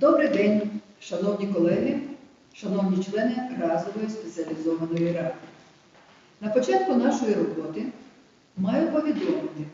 Добрий день, шановні колеги, шановні члени разової спеціалізованої ради. На початку нашої роботи маю повідомити,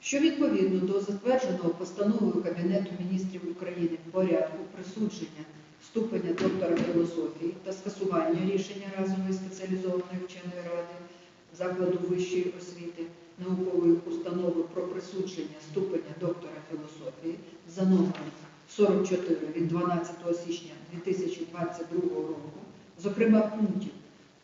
що відповідно до затвердженого постановою Кабінету міністрів України порядку присудження ступеня доктора філософії та скасування рішення разової спеціалізованої вченої ради закладу вищої освіти наукової установи про присудження ступеня доктора філософії за номером 44 від 12 січня 2022 року, зокрема пунктів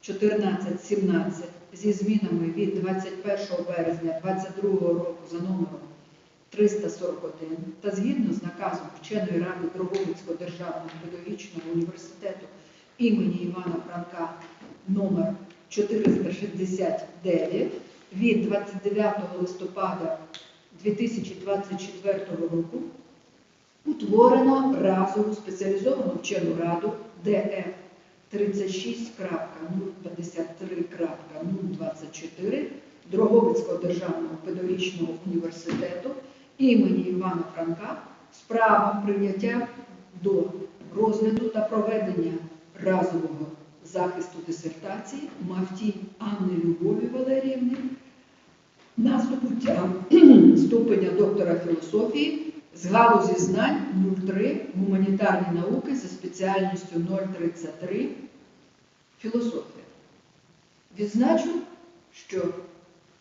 14-17 зі змінами від 21 березня 2022 року за номером 341 та згідно з наказом вченої ради Дрогобицького державного педагогічного університету імені Івана Франка номер 469 від 29 листопада 2024 року утворено разову спеціалізовану вчену раду ДФ 36.053.024 Дрогобицького державного педагогічного університету імені Івана Франка з правом прийняття до розгляду та проведення разового захисту дисертації Мавтій Анни Любові Валеріївни на здобуття ступеня доктора філософії з галузі знань 03 гуманітарні науки за спеціальністю 033 філософія. Відзначу, що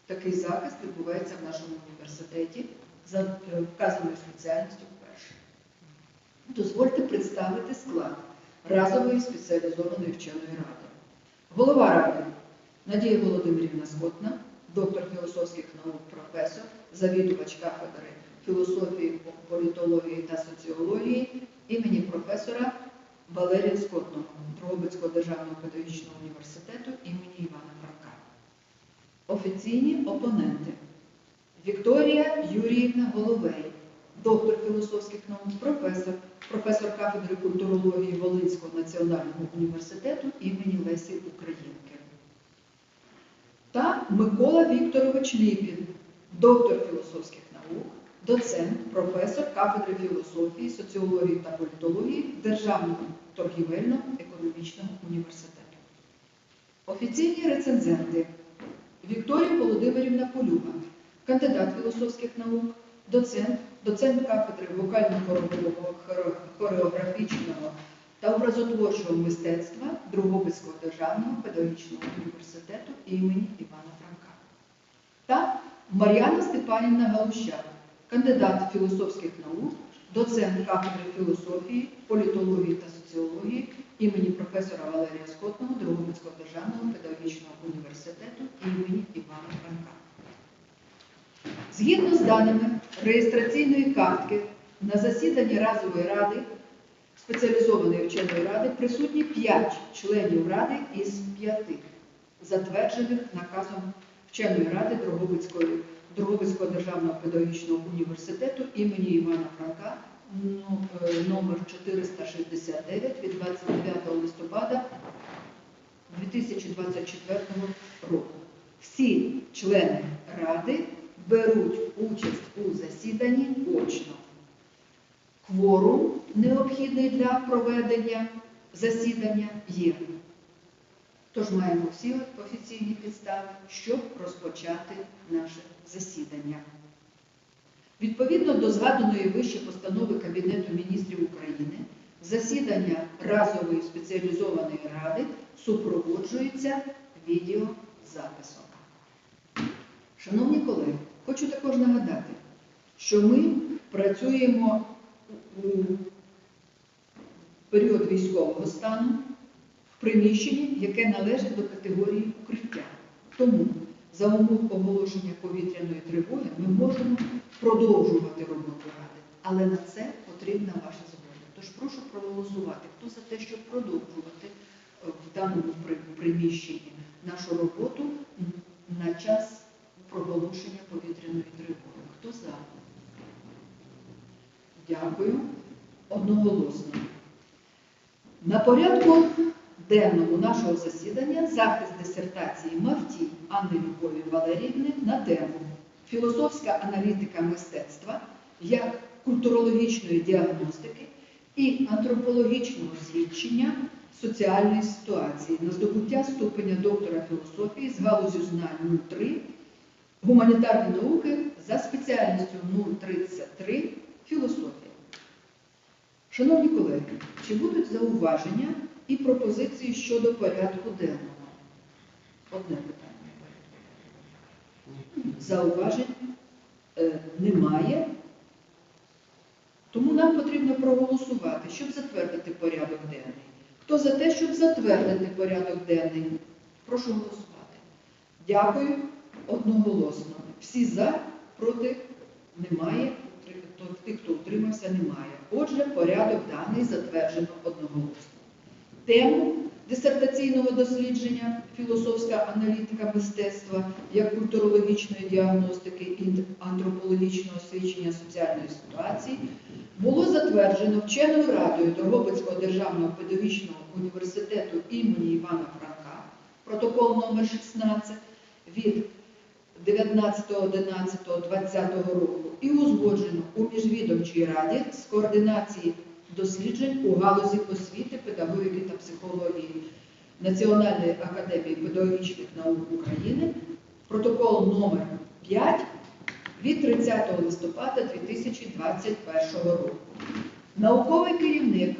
такий захист відбувається в нашому університеті за е, вказаною спеціальністю вперше. Дозвольте представити склад разової спеціалізованої вченої ради. Голова ради Надія Володимирівна Скотна, доктор філософських наук, професор, завідувач кафедри філософії, політології та соціології імені професора Валерія Скотного Дрогобицького державного педагогічного університету імені Івана Франка. Офіційні опоненти Вікторія Юріївна Головей, доктор філософських наук, професор, професор кафедри культурології Волинського національного університету імені Лесі Українки. Та Микола Вікторович Ліпін, доктор філософських наук, доцент, професор кафедри філософії, соціології та політології Державного торгівельно-економічного університету. Офіційні рецензенти Вікторія Володимирівна Полюга, кандидат філософських наук, доцент, доцент кафедри вокально-хорового хореографічного та образотворчого мистецтва Другобицького державного педагогічного університету імені Івана Франка. Та Мар'яна Степанівна Галущак, кандидат філософських наук, доцент кафедри філософії, політології та соціології імені професора Валерія Скотного Другобицького державного педагогічного університету імені Івана Франка. Згідно з даними реєстраційної картки на засіданні разової ради спеціалізованої вченої ради присутні 5 членів ради із 5, затверджених наказом вченої ради Дрогобицького державного педагогічного університету імені Івана Франка ну, е, номер 469 від 29 листопада 2024 року. Всі члени ради беруть участь у засіданні очно. Кворум, необхідний для проведення засідання, є. Тож маємо всі офіційні підстави, щоб розпочати наше засідання. Відповідно до згаданої вище постанови Кабінету міністрів України, засідання разової спеціалізованої ради супроводжується відеозаписом. Шановні колеги, хочу також нагадати, що ми працюємо у період військового стану приміщенні, яке належить до категорії укриття. Тому за умов оголошення повітряної тривоги ми можемо продовжувати роботу ради, але на це потрібна ваша згода. Тож прошу проголосувати, хто за те, щоб продовжувати е, в даному приміщенні нашу роботу на час проголошення повітряної тривоги. Хто за? Дякую. Одноголосно. На порядку денному нашого засідання захист дисертації Мавтій Анни Любові Валеріївни на тему Філософська аналітика мистецтва як культурологічної діагностики і антропологічного свідчення соціальної ситуації на здобуття ступеня доктора філософії з галузю знань 03 гуманітарні науки за спеціальністю 033 філософія. Шановні колеги, чи будуть зауваження і пропозиції щодо порядку денного? Одне питання. Зауважень е, немає. Тому нам потрібно проголосувати, щоб затвердити порядок денний. Хто за те, щоб затвердити порядок денний? Прошу голосувати. Дякую одноголосно. Всі за, проти немає. Тих, хто утримався, немає. Отже, порядок даний затверджено одноголосно. Тему дисертаційного дослідження філософська аналітика мистецтва як культурологічної діагностики і антропологічного освічення соціальної ситуації було затверджено вченою радою Дрогобицького державного педагогічного університету імені Івана Франка, протокол номер 16 від 19.11.2020 року і узгоджено у міжвідомчій раді з координації досліджень у галузі освіти, педагогіки та психології Національної академії педагогічних наук України, протокол номер 5 від 30 листопада 2021 року. Науковий керівник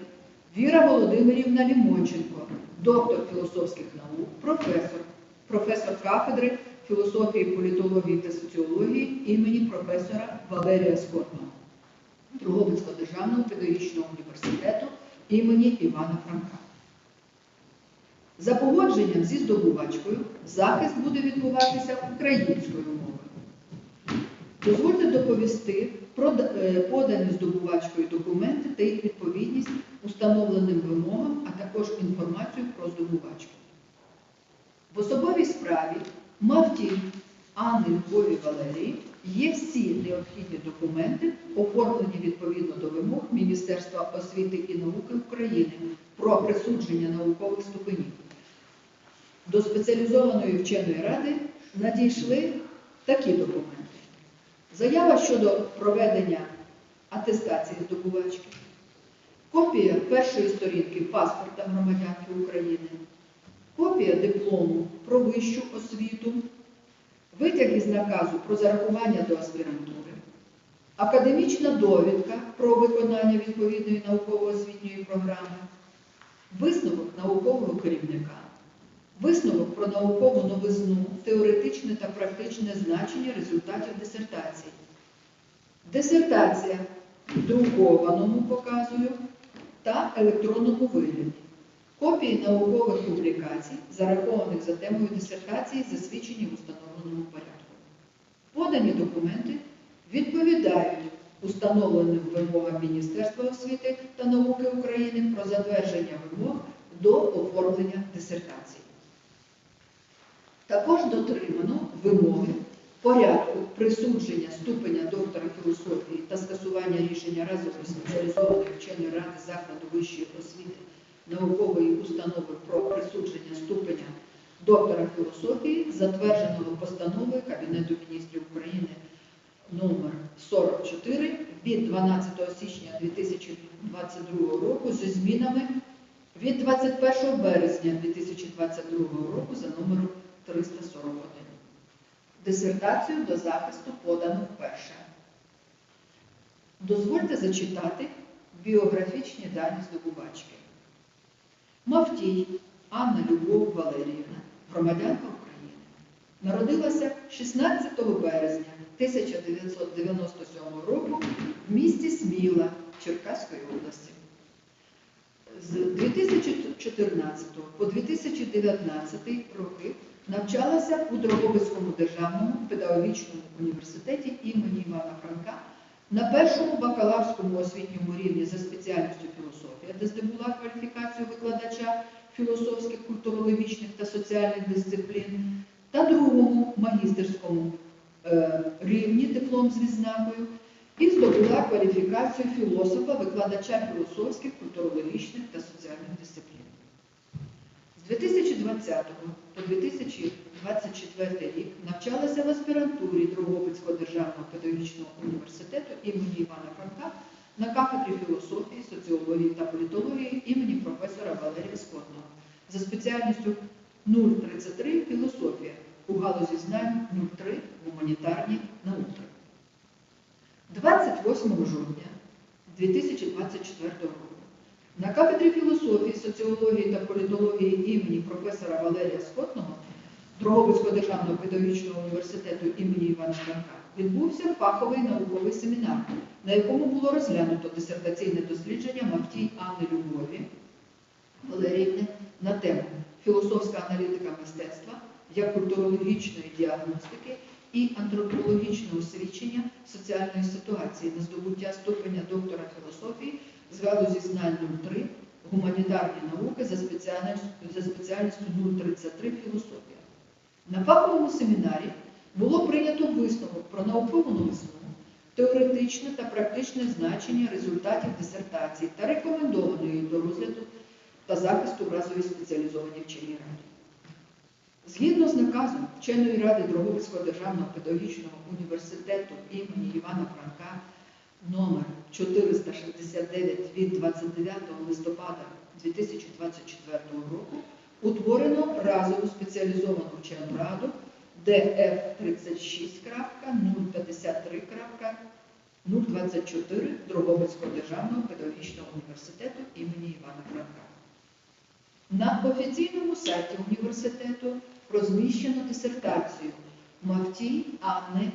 Віра Володимирівна Лімонченко, доктор філософських наук, професор, професор кафедри філософії, політології та соціології імені професора Валерія Скотного Другобицького державного педагогічного університету імені Івана Франка. За погодженням зі здобувачкою захист буде відбуватися українською мовою. Дозвольте доповісти про е, подані здобувачкою документи та їх відповідність установленим вимогам, а також інформацію про здобувачку. В особовій справі Мавтій Анни Любові Валерії є всі необхідні документи, оформлені відповідно до вимог Міністерства освіти і науки України про присудження наукових ступенів. До спеціалізованої вченої ради надійшли такі документи. Заява щодо проведення атестації здобувачки, копія першої сторінки паспорта громадянки України, копія диплому про вищу освіту, витяг із наказу про зарахування до аспірантури, академічна довідка про виконання відповідної науково-освітньої програми, висновок наукового керівника, висновок про наукову новизну, теоретичне та практичне значення результатів дисертації. Дисертація в друкованому показую та електронному вигляді. Копії наукових публікацій, зарахованих за темою дисертації, засвідчені в установленому порядку. Подані документи відповідають установленим вимогам Міністерства освіти та науки України про затвердження вимог до оформлення дисертації. Також дотримано вимоги порядку присудження ступеня доктора філософії та скасування рішення разової спеціалізованої вченої ради закладу вищої освіти наукової установи про присудження ступеня доктора філософії, затвердженого постановою Кабінету міністрів України номер 44 від 12 січня 2022 року зі змінами від 21 березня 2022 року за номером 341. Дисертацію до захисту подано вперше. Дозвольте зачитати біографічні дані здобувачки. Мавтій Анна Любов Валеріївна, громадянка України, народилася 16 березня 1997 року в місті Сміла Черкаської області. З 2014 по 2019 роки навчалася у Дрогобицькому державному педагогічному університеті імені Івана Франка на першому бакалаврському освітньому рівні за спеціальністю філософія, де здобула кваліфікацію викладача філософських, культурологічних та соціальних дисциплін, та другому магістерському е, рівні диплом з відзнакою і здобула кваліфікацію філософа, викладача філософських, культурологічних та соціальних дисциплін. З 2020 по 2024 рік навчалася в аспірантурі Дрогобицького державного педагогічного університету імені Івана Франка на кафедрі філософії, соціології та політології імені професора Валерія Скотного. За спеціальністю 033 філософія. У галузі знань 03 гуманітарні науки. 28 жовтня 2024 року. На кафедрі філософії, соціології та політології імені професора Валерія Скотного Дрогобицького державного педагогічного університету імені Івана Франка відбувся фаховий науковий семінар, на якому було розглянуто дисертаційне дослідження Мавтій Анни Любові Валеріївни на тему філософська аналітика мистецтва як культурологічної діагностики і антропологічного свідчення соціальної ситуації на здобуття ступеня доктора філософії з галузі знань 03 гуманітарні науки за спеціальністю, за спеціальністю 033 філософія. На фаховому семінарі було прийнято висновок про наукову новизну, теоретичне та практичне значення результатів дисертації та рекомендовано її до розгляду та захисту в разовій спеціалізованій вченій раді. Згідно з наказом вченої ради Дрогобицького державного педагогічного університету імені Івана Франка номер 469 від 29 листопада 2024 року утворено разову спеціалізовану вчену раду ДФ 36.053.024 Дрогобицького державного педагогічного університету імені Івана Франка. На офіційному сайті університету розміщено дисертацію Мавтій Анни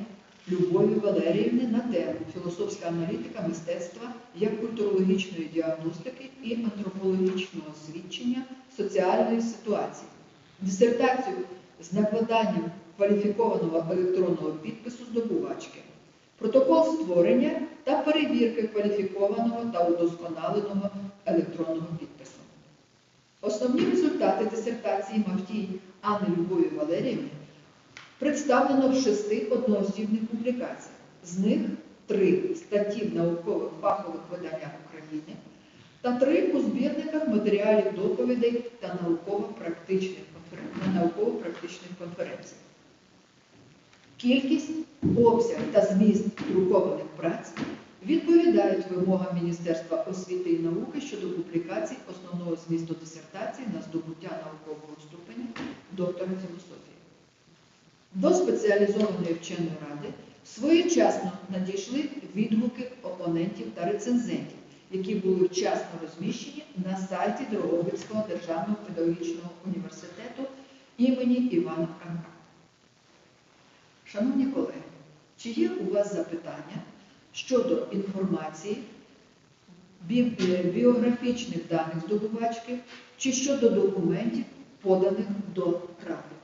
Любові Валеріївни на тему філософська аналітика мистецтва як культурологічної діагностики і антропологічного свідчення соціальної ситуації. Дисертацію з накладанням кваліфікованого електронного підпису здобувачки, протокол створення та перевірки кваліфікованого та удосконаленого електронного підпису. Основні результати дисертації Мавтій Анни Любові Валеріївни представлено в шести одноосібних публікаціях. З них три статті в наукових фахових виданнях України та три у збірниках матеріалів доповідей та науково-практичних на науково-практичних. Кількість, обсяг та зміст друкованих праць відповідають вимогам Міністерства освіти і науки щодо публікацій основного змісту дисертації на здобуття наукового ступеня доктора філософії. До спеціалізованої вченої ради своєчасно надійшли відгуки опонентів та рецензентів, які були вчасно розміщені на сайті Дрогобицького державного педагогічного університету імені Івана Франка. Шановні колеги, чи є у вас запитання щодо інформації, е, біографічних даних здобувачки чи щодо документів, поданих до ради?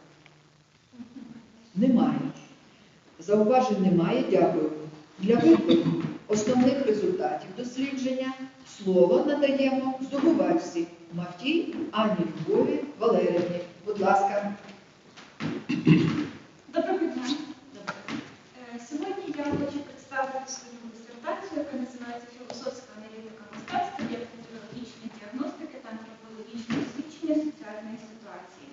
Немає. Зауважень немає. Дякую. Для вибору основних результатів дослідження слово надаємо здобувачці Мафтій Ані Любові Валерівні. Будь ласка. Доброго дня. Е, Сьогодні я хочу представити свою дисертацію, яка називається Філософська аналітика мистецтва як культурологічної діагностики та антропологічного свідчення соціальної ситуації.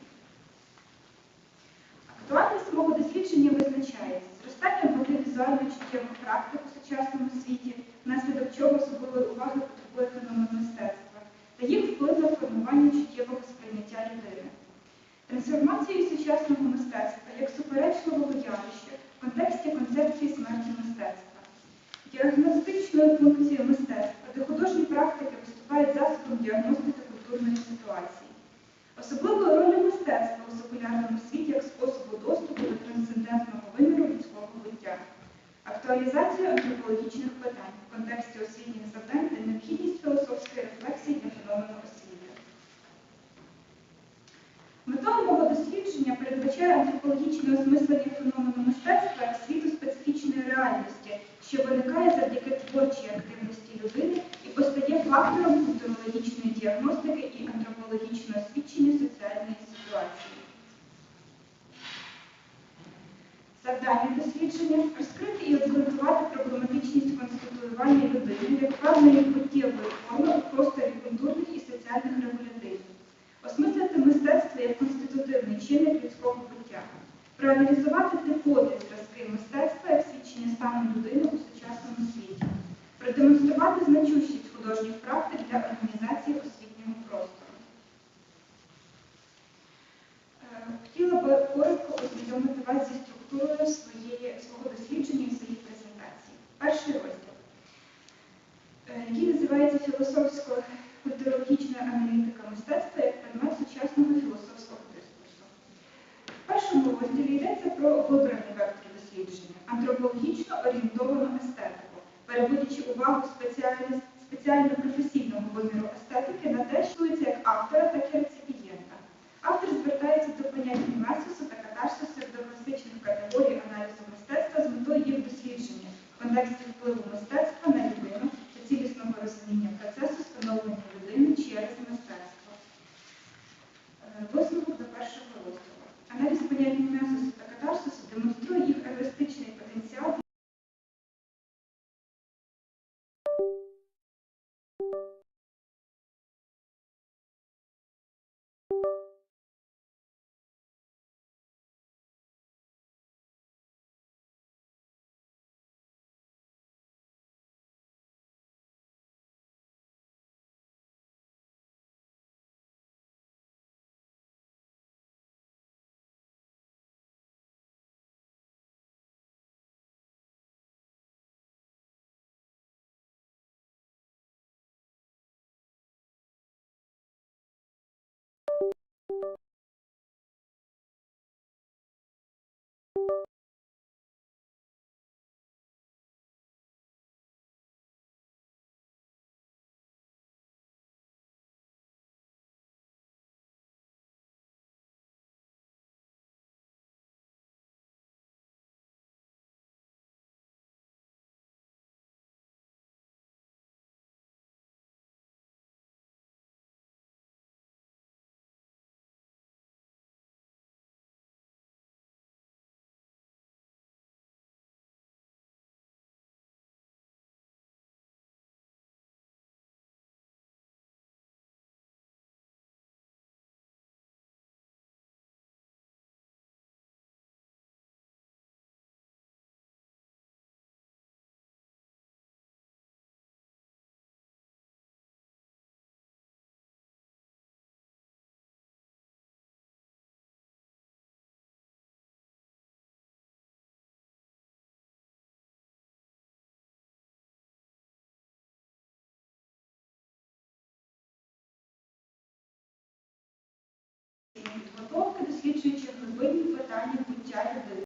Актуальність мого дослідження визначається зростанням аудіовізуальної чуттєвих практик у сучасному світі, внаслідок чого особливої уваги потребує феномен мистецтва, та їх вплив на формування чуттєвого сприйняття людини. Трансформацією сучасного мистецтва як суперечливого явища в контексті концепції смерті мистецтва, діагностичною функцією мистецтва, де художні практики виступають засобом діагностики культурної ситуації, особливою ролью мистецтва у секулярному світі як способу доступу до трансцендентного виміру людського буття, актуалізація антропологічних питань в контексті освітніх завдань та необхідність філософської рефлексії для феномену освіти. Метою мого дослідження передбачає антропологічне осмислення феномену мистецтва як світу специфічної реальності, що виникає завдяки творчій активності людини і постає фактором культурологічної діагностики і антропологічного свідчення соціальної ситуації. Завдання дослідження розкрити і обґрунтувати проблематичність конституювання людини як певної буттєвої форми у просторі культурних і соціальних регулятивів осмислити мистецтво як конститутивний чинник людського буття, проаналізувати типові зразки мистецтва як свідчення стану людини у сучасному світі, продемонструвати значущість художніх практик для організації освітнього простору. Е, Хотіла би коротко ознайомити вас зі структурою своєї, свого дослідження і своїх презентацій. Перший розділ, увагу спеціально-професійного виміру естетики на те, що стосується як автора, так і реципієнта. Автор звертається до понять мемесису та катарсису до класичних категорій аналізу мистецтва з метою їх дослідження в контексті впливу мистецтва підготовки, досліджуючих глибинні питання буття людини.